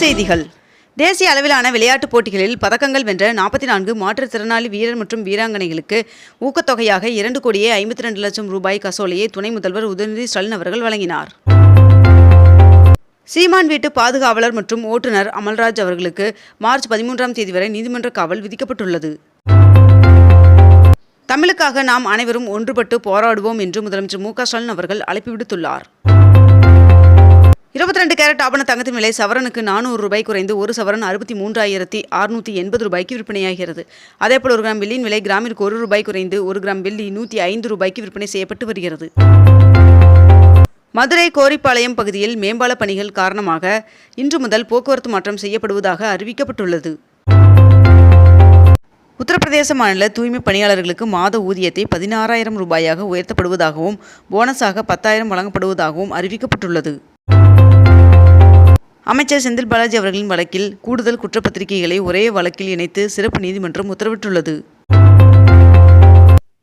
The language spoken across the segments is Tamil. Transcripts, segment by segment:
செய்திகள். தேசிய அளவிலான விளையாட்டுப் போட்டிகளில் பதக்கங்கள் வென்ற நாற்பத்தி நான்கு மாற்றுத்திறனாளி வீரர் மற்றும் வீராங்கனைகளுக்கு ஊக்கத்தொகையாக இரண்டு கோடியே ஐம்பத்தி ரெண்டு லட்சம் ரூபாய் கசோலையை துணை முதல்வர் உதயநிதி ஸ்டாலின் அவர்கள் வழங்கினார். சீமான் வீட்டு பாதுகாவலர் மற்றும் ஓட்டுநர் அமல்ராஜ் அவர்களுக்கு மார்ச் பதிமூன்றாம் தேதி வரை நீதிமன்ற காவல் விதிக்கப்பட்டுள்ளது. தமிழுக்காக நாம் அனைவரும் ஒன்றுபட்டு போராடுவோம் என்று முதலமைச்சர் மு க ஸ்டாலின் அவர்கள் அழைப்பு விடுத்துள்ளார். இருபத்தி ரெண்டு கேரட் ஆபண தங்கத்தின் விலை சவரனுக்கு நானூறு ரூபாய் குறைந்து ஒரு சவரன் அறுபத்தி மூன்றாயிரத்தி அறுநூற்றி எண்பது ரூபாய்க்கு விற்பனையாகிறது. அதேபோல் ஒரு கிராம் வெள்ளியின் விலை கிராமிற்கு ஒரு ரூபாய் குறைந்து ஒரு கிராம் வெள்ளி நூற்றி ஐந்து ரூபாய்க்கு விற்பனை செய்யப்பட்டு வருகிறது. மதுரை கோரிப்பாளையம் பகுதியில் மேம்பால பணிகள் காரணமாக இன்று முதல் போக்குவரத்து மாற்றம் செய்யப்படுவதாக அறிவிக்கப்பட்டுள்ளது. உத்தரப்பிரதேச மாநில தூய்மை பணியாளர்களுக்கு மாத ஊதியத்தை பதினாறாயிரம் ரூபாயாக உயர்த்தப்படுவதாகவும் போனஸாக பத்தாயிரம் வழங்கப்படுவதாகவும் அறிவிக்கப்பட்டுள்ளது. அமைச்சர் செந்தில் பாலாஜி அவர்களின் வழக்கில் கூடுதல் குற்றப்பத்திரிகைகளை ஒரே வழக்கில் இணைத்து சிறப்பு நீதிமன்றம் உத்தரவிட்டுள்ளது.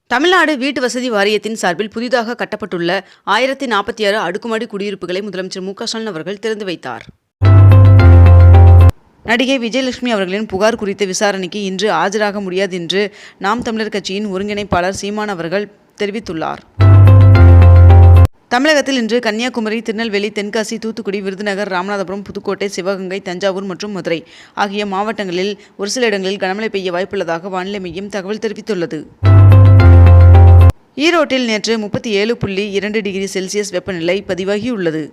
தமிழ்நாடு வீட்டு வசதி வாரியத்தின் சார்பில் புதிதாக கட்டப்பட்டுள்ள ஆயிரத்தி நாற்பத்தி ஆறு அடுக்குமாடி குடியிருப்புகளை முதலமைச்சர் மு ஸ்டாலின் அவர்கள் திறந்து வைத்தார். நடிகை விஜயலட்சுமி அவர்களின் புகார் குறித்த விசாரணைக்கு இன்று ஆஜராக முடியாது என்று நாம் தமிழர் கட்சியின் ஒருங்கிணைப்பாளர் சீமான் அவர்கள் தெரிவித்துள்ளார். தமிழகத்தில் இன்று கன்னியாகுமரி திருநெல்வேலி தென்காசி தூத்துக்குடி விருதுநகர் ராமநாதபுரம் புதுக்கோட்டை சிவகங்கை தஞ்சாவூர் மற்றும் மதுரை ஆகிய மாவட்டங்களில் ஒரு சில இடங்களில் கனமழை பெய்ய வாய்ப்புள்ளதாக வானிலை மையம் தகவல் தெரிவித்துள்ளது. ஈரோட்டில் நேற்று முப்பத்தி ஏழு புள்ளி இரண்டு டிகிரி செல்சியஸ் வெப்பநிலை பதிவாகியுள்ளது.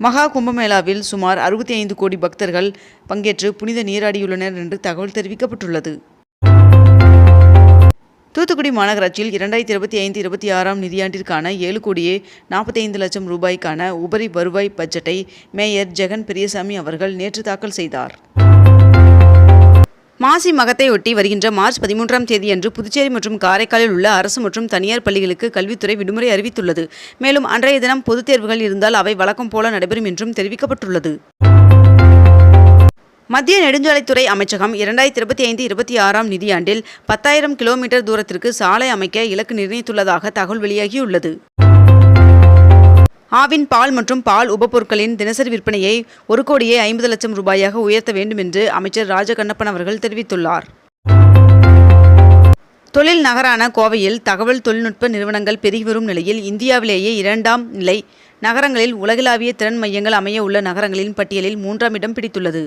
மகா கும்பமேளாவில் சுமார் அறுபத்தி ஐந்து கோடி பக்தர்கள் பங்கேற்று புனித நீராடியுள்ளனர் என்று தகவல் தெரிவிக்கப்பட்டுள்ளது. தூத்துக்குடி மாநகராட்சியில் இரண்டாயிரத்தி இருபத்தி ஐந்து இருபத்தி ஆறாம் நிதியாண்டிற்கான ஏழு கோடியே நாற்பத்தி ஐந்து லட்சம் ரூபாய்க்கான உபரி வருவாய் பட்ஜெட்டை மேயர் ஜெகன் பெரியசாமி அவர்கள் நேற்று தாக்கல் செய்தார். மாசி மகத்தையொட்டி வருகின்ற மார்ச் பதிமூன்றாம் தேதியன்று புதுச்சேரி மற்றும் காரைக்காலில் உள்ள அரசு மற்றும் தனியார் பள்ளிகளுக்கு கல்வித்துறை விடுமுறை அறிவித்துள்ளது. மேலும் அன்றைய தினம் பொதுத் தேர்வுகள் இருந்தால் அவை வழக்கம் போல நடைபெறும் என்றும் தெரிவிக்கப்பட்டுள்ளது. மத்திய நெடுஞ்சாலைத்துறை அமைச்சகம் இரண்டாயிரத்தி இருபத்தி ஐந்து இருபத்தி ஆறாம் நிதியாண்டில் பத்தாயிரம் கிலோமீட்டர் தூரத்திற்கு சாலை அமைக்க இலக்கு நிர்ணயித்துள்ளதாக தகவல் வெளியாகியுள்ளது. ஆவின் பால் மற்றும் பால் உபப்பொருட்களின் தினசரி விற்பனையை ஒரு கோடியே ஐம்பது லட்சம் ரூபாயாக உயர்த்த வேண்டும் என்று அமைச்சர் ராஜகண்ணப்பன் அவர்கள் தெரிவித்துள்ளார். தொழில் நகரான கோவையில் தகவல் தொழில்நுட்ப நிறுவனங்கள் பெருகி வரும் நிலையில் இந்தியாவிலேயே இரண்டாம் நிலை நகரங்களில் உலகளாவிய திறன் மையங்கள் அமைய உள்ள நகரங்களின் பட்டியலில் மூன்றாம் இடம் பிடித்துள்ளது.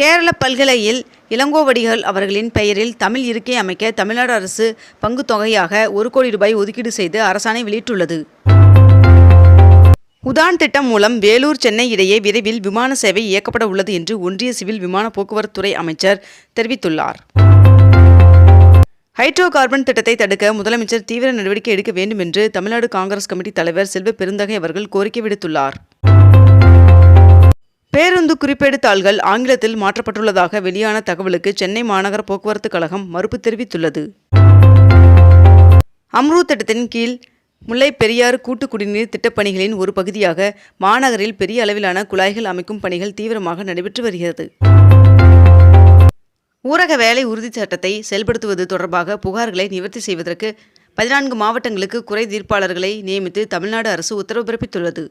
கேரள பல்கலையில் இளங்கோவடிகள் அவர்களின் பெயரில் தமிழ் இருக்கை அமைக்க தமிழ்நாடு அரசு பங்கு தொகையாக ஒரு கோடி ரூபாய் ஒதுக்கீடு செய்து அரசாணை வெளியிட்டுள்ளது. உதான் திட்டம் மூலம் வேலூர் சென்னை இடையே விரைவில் விமான சேவை இயக்கப்பட உள்ளது என்று ஒன்றிய சிவில் விமான போக்குவரத்துறை அமைச்சர் தெரிவித்துள்ளார். ஹைட்ரோ கார்பன் திட்டத்தை தடுக்க முதலமைச்சர் தீவிர நடவடிக்கை எடுக்க வேண்டும் என்று தமிழ்நாடு காங்கிரஸ் கமிட்டி தலைவர் செல்வ பெருந்தகை அவர்கள் கோரிக்கை விடுத்துள்ளார். பேருந்து குறிப்பெடுத்தாள்கள் ஆங்கிலத்தில் மாற்றப்பட்டுள்ளதாக வெளியான தகவலுக்கு சென்னை மாநகர போக்குவரத்து கழகம் மறுப்பு தெரிவித்துள்ளது. அம்ரூத் திட்டத்தின் கீழ் முல்லை பெரியாறு கூட்டு குடிநீர் திட்டப்பணிகளின் ஒரு பகுதியாக மாநகரில் பெரிய அளவிலான குழாய்கள் அமைக்கும் பணிகள் தீவிரமாக நடைபெற்று வருகிறது. ஊரக வேலை உறுதிச் சட்டத்தை செயல்படுத்துவது தொடர்பாக புகார்களை நிவர்த்தி செய்வதற்கு பதினான்கு மாவட்டங்களுக்கு குறை தீர்ப்பாளர்களை நியமித்து தமிழ்நாடு அரசு உத்தரவு பிறப்பித்துள்ளது.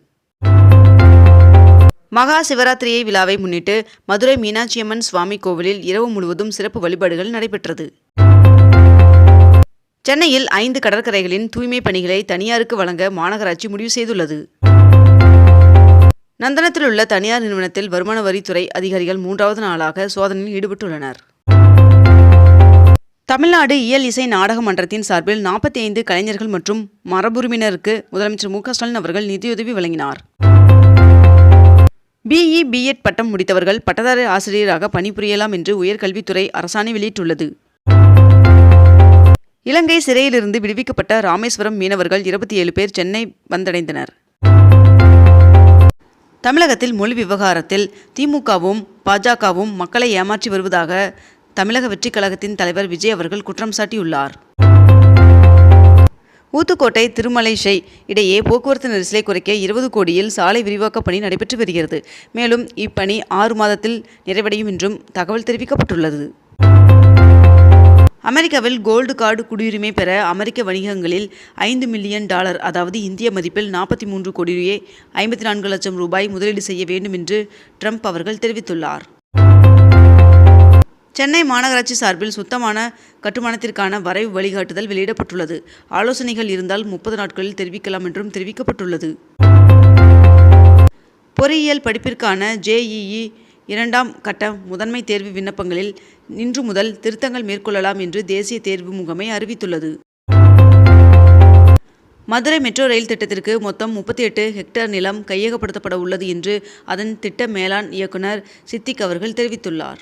மகா சிவராத்திரியை விழாவை முன்னிட்டு மதுரை மீனாட்சியம்மன் சுவாமி கோவிலில் இரவு முழுவதும் சிறப்பு வழிபாடுகள் நடைபெற்றது. சென்னையில் ஐந்து கடற்கரைகளின் தூய்மை பணிகளை தனியாருக்கு வழங்க மாநகராட்சி முடிவு செய்துள்ளது. நந்தனத்தில் உள்ள தனியார் நிறுவனத்தில் வருமான வரித்துறை அதிகாரிகள் மூன்றாவது நாளாக சோதனையில் ஈடுபட்டுள்ளனர். தமிழ்நாடு இயல் இசை நாடக மன்றத்தின் சார்பில் நாற்பத்தி ஐந்து கலைஞர்கள் மற்றும் மரபுரிமையினருக்கு முதலமைச்சர் மு க ஸ்டாலின் அவர்கள் நிதியுதவி வழங்கினார். பிஇ பிஎட் பட்டம் முடித்தவர்கள் பட்டதாரி ஆசிரியராக பணிபுரியலாம் என்று உயர்கல்வித்துறை அரசாணை வெளியிட்டுள்ளது. இலங்கை சிறையிலிருந்து விடுவிக்கப்பட்ட ராமேஸ்வரம் மீனவர்கள் இருபத்தி ஏழு பேர் சென்னை வந்தடைந்தனர். தமிழகத்தில் மொழி விவகாரத்தில் திமுகவும் பாஜகவும் மக்களை ஏமாற்றி வருவதாக தமிழக வெற்றிக் கழகத்தின் தலைவர் விஜய் அவர்கள் குற்றம் சாட்டியுள்ளார். ஊத்துக்கோட்டை திருமலைஷை இடையே போக்குவரத்து நெரிசலை குறைக்க இருபது கோடியில் சாலை விரிவாக்க பணி நடைபெற்று வருகிறது. மேலும் இப்பணி ஆறு மாதத்தில் நிறைவடையும் என்றும் தகவல் தெரிவிக்கப்பட்டுள்ளது. அமெரிக்காவில் கோல்டு கார்டு குடியுரிமை பெற அமெரிக்க வணிகங்களில் ஐந்து மில்லியன் டாலர் அதாவது இந்திய மதிப்பில் நாற்பத்தி மூன்று கோடியே ஐம்பத்தி நான்கு லட்சம் ரூபாய் முதலீடு செய்ய வேண்டும் என்று ட்ரம்ப் அவர்கள் தெரிவித்துள்ளார். சென்னை மாநகராட்சி சார்பில் சுத்தமான கட்டுமானத்திற்கான வரைவு வழிகாட்டுதல் வெளியிடப்பட்டுள்ளது. ஆலோசனைகள் இருந்தால் முப்பது நாட்களில் தெரிவிக்கலாம் என்றும் தெரிவிக்கப்பட்டுள்ளது. பொறியியல் படிப்பிற்கான ஜேஇஇ இரண்டாம் கட்ட முதன்மை தேர்வு விண்ணப்பங்களில் இன்று முதல் திருத்தங்கள் மேற்கொள்ளலாம் என்று தேசிய தேர்வு முகமை அறிவித்துள்ளது. மதுரை மெட்ரோ ரயில் திட்டத்திற்கு மொத்தம் முப்பத்தி எட்டு ஹெக்டேர் நிலம் கையகப்படுத்தப்பட உள்ளது என்று அதன் திட்ட மேலாண் இயக்குனர் சித்திக் அவர்கள் தெரிவித்துள்ளார்.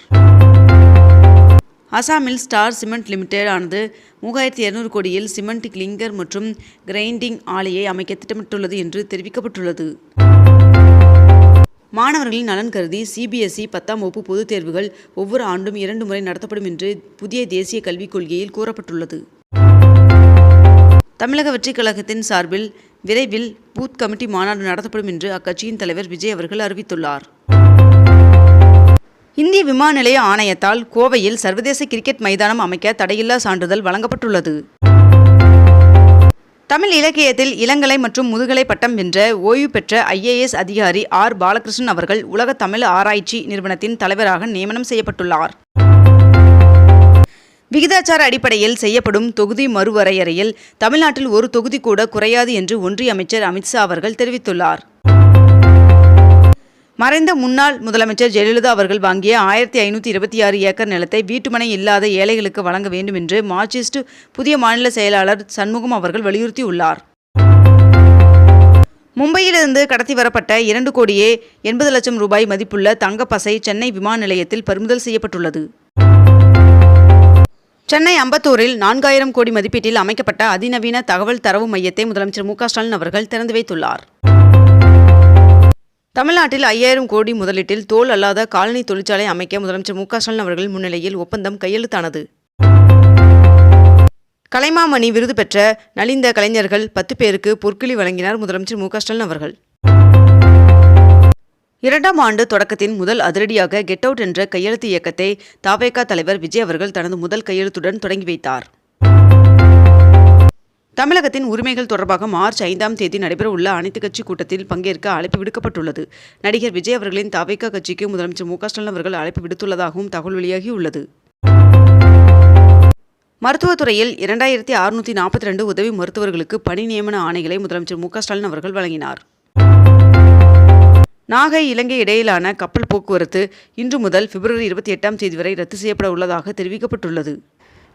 அசாமில் ஸ்டார் சிமெண்ட் லிமிடெட் ஆனது மூவாயிரத்தி இருநூறு கோடியில் சிமெண்ட் கிளிங்கர் மற்றும் கிரைண்டிங் ஆலையை அமைக்க திட்டமிட்டுள்ளது என்று தெரிவிக்கப்பட்டுள்ளது. மாணவர்களின் நலன் கருதி சிபிஎஸ்இ பத்தாம் வகுப்பு பொதுத் தேர்வுகள் ஒவ்வொரு ஆண்டும் இரண்டு முறை நடத்தப்படும் என்று புதிய தேசிய கல்விக் கொள்கையில் கூறப்பட்டுள்ளது. தமிழக வெற்றிக் கழகத்தின் சார்பில் விரைவில் பூத் கமிட்டி மாநாடு நடத்தப்படும் என்று அக்கட்சியின் தலைவர் விஜய் அவர்கள் அறிவித்துள்ளார். இந்திய விமான நிலைய ஆணையத்தால் கோவையில் சர்வதேச கிரிக்கெட் மைதானம் அமைக்க தடையில்லா சான்றிதழ் வழங்கப்பட்டுள்ளது. தமிழ் இலக்கியத்தில் இளங்கலை மற்றும் முதுகலை பட்டம் வென்ற ஓய்வு பெற்ற ஐஏஎஸ் அதிகாரி ஆர். பாலகிருஷ்ணன் அவர்கள் உலக தமிழ் ஆராய்ச்சி நிறுவனத்தின் தலைவராக நியமனம் செய்யப்பட்டுள்ளார். விகிதாச்சார அடிப்படையில் செய்யப்படும் தொகுதி மறுவரையறையில் தமிழ்நாட்டில் ஒரு தொகுதி கூட குறையாது என்று ஒன்றிய அமைச்சர் அமித்ஷா அவர்கள் தெரிவித்துள்ளார். மறைந்த முன்னாள் முதலமைச்சர் ஜெயலலிதா அவர்கள் வாங்கிய ஆயிரத்தி ஐநூற்றி இருபத்தி ஆறு ஏக்கர் நிலத்தை வீட்டுமனை இல்லாத ஏழைகளுக்கு வழங்க வேண்டும் என்று மார்க்சிஸ்ட் புதிய மாநில செயலாளர் சண்முகம் அவர்கள் வலியுறுத்தியுள்ளார். மும்பையிலிருந்து கடத்தி வரப்பட்ட இரண்டு கோடியே எண்பது லட்சம் ரூபாய் மதிப்புள்ள தங்கப்பசை சென்னை விமான நிலையத்தில் பறிமுதல் செய்யப்பட்டுள்ளது. சென்னை அம்பத்தூரில் நான்காயிரம் கோடி மதிப்பீட்டில் அமைக்கப்பட்ட அதிநவீன தகவல் தரவு மையத்தை முதலமைச்சர் மு ஸ்டாலின் அவர்கள் திறந்து வைத்துள்ளார். தமிழ்நாட்டில் ஐயாயிரம் கோடி முதலீட்டில் தோல் அல்லாத காலனி தொழிற்சாலை அமைக்க முதலமைச்சர் மு ஸ்டாலின் அவர்கள் முன்னிலையில் ஒப்பந்தம் கையெழுத்தானது. கலைமாமணி விருது பெற்ற நலிந்த கலைஞர்கள் பத்து பேருக்கு பொற்கிளி வழங்கினார் முதலமைச்சர் மு ஸ்டாலின் அவர்கள். இரண்டாம் ஆண்டு தொடக்கத்தின் முதல் அதிரடியாக கெட் அவுட் என்ற கையெழுத்து இயக்கத்தை தாவேகா தலைவர் விஜய் அவர்கள் தனது முதல் கையெழுத்துடன் தொடங்கி வைத்தார். தமிழகத்தின் உரிமைகள் தொடர்பாக மார்ச் ஐந்தாம் தேதி நடைபெறவுள்ள அனைத்துக் கட்சி கூட்டத்தில் பங்கேற்க அழைப்பு விடுக்கப்பட்டுள்ளது. நடிகர் விஜய் அவர்களின் தாவேகா கட்சிக்கு முதலமைச்சர் மு ஸ்டாலின் அவர்கள் அழைப்பு விடுத்துள்ளதாகவும் தகவல் வெளியாகியுள்ளது. மருத்துவத்துறையில் இரண்டாயிரத்தி அறுநூற்றி நாற்பத்தி ரெண்டு உதவி மருத்துவர்களுக்கு பணி நியமன ஆணைகளை முதலமைச்சர் மு ஸ்டாலின் அவர்கள் வழங்கினார். நாகை இலங்கை இடையிலான கப்பல் போக்குவரத்து இன்று முதல் பிப்ரவரி இருபத்தி எட்டாம் தேதி வரை ரத்து செய்யப்பட உள்ளதாக தெரிவிக்கப்பட்டுள்ளது.